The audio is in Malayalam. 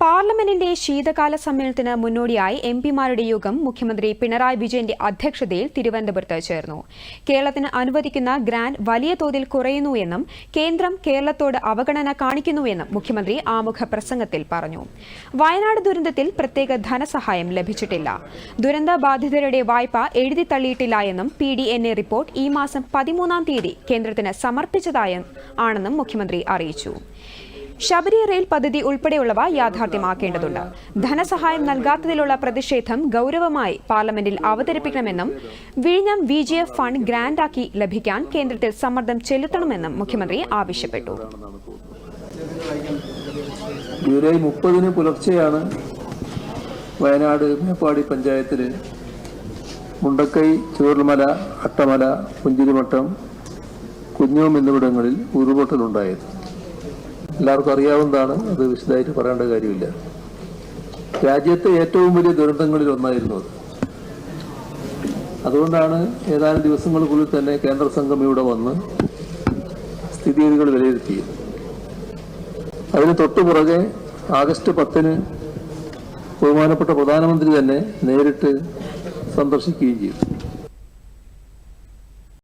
പാർലമെന്റിന്റെ ശീതകാല സമ്മേളനത്തിന് മുന്നോടിയായി എം പിമാരുടെ യോഗം മുഖ്യമന്ത്രി പിണറായി വിജയന്റെ അധ്യക്ഷതയിൽ തിരുവനന്തപുരത്ത് ചേർന്നു. കേരളത്തിന് അനുവദിക്കുന്ന ഗ്രാന്റ് വലിയ തോതിൽ കുറയുന്നുവെന്നും കേന്ദ്രം കേരളത്തോട് അവഗണന കാണിക്കുന്നുവെന്നും മുഖ്യമന്ത്രി ആമുഖ പ്രസംഗത്തിൽ പറഞ്ഞു. വയനാട് ദുരന്തത്തിൽ പ്രത്യേക ധനസഹായം ലഭിച്ചിട്ടില്ല. ദുരന്ത ബാധിതരുടെ വായ്പ എഴുതി തള്ളിയിട്ടില്ല എന്നും P D N A report ഈ മാസം പതിമൂന്നാം തീയതി കേന്ദ്രത്തിന് സമർപ്പിച്ചതായും ആണെന്നും മുഖ്യമന്ത്രി അറിയിച്ചു. ശബരി റെയിൽ പദ്ധതി ഉൾപ്പെടെയുള്ളവ യാഥാർത്ഥ്യമാക്കേണ്ടതുണ്ട്. ധനസഹായം നൽകാത്തതിലുള്ള പ്രതിഷേധം ഗൗരവമായി പാർലമെന്റിൽ അവതരിപ്പിക്കണമെന്നും വിഴിഞ്ഞം വി ജി എഫ് ഫണ്ട് ഗ്രാന്റാക്കി ലഭിക്കാൻ കേന്ദ്രത്തിൽ സമ്മർദ്ദം ചെലുത്തണമെന്നും മുഖ്യമന്ത്രി ആവശ്യപ്പെട്ടു. ജൂലൈ മുപ്പതിന് പുലർച്ചെയാണ് വയനാട് മേപ്പാടി പഞ്ചായത്തിൽ മുണ്ടക്കൈ ചൂരൽമല അട്ടമല പുഞ്ചിരിമട്ടം കുഞ്ഞോം എന്നിവിടങ്ങളിൽ ഉരുൾപൊട്ടലുണ്ടായത്. എല്ലാവർക്കും അറിയാവുന്നതാണ്. അത് വിശദമായിട്ട് പറയേണ്ട കാര്യമില്ല. രാജ്യത്തെ ഏറ്റവും വലിയ ദുരന്തങ്ങളിൽ ഒന്നായിരുന്നു അത്. അതുകൊണ്ടാണ് ഏതാനും ദിവസങ്ങൾക്കുള്ളിൽ തന്നെ കേന്ദ്ര സംഘം ഇവിടെ വന്ന് സ്ഥിതിഗതികൾ വിലയിരുത്തിയത്. അതിന് തൊട്ടു പുറകെ ആഗസ്റ്റ് പത്തിന് ബഹുമാനപ്പെട്ട പ്രധാനമന്ത്രി തന്നെ നേരിട്ട് സന്ദർശിക്കുകയും ചെയ്തു.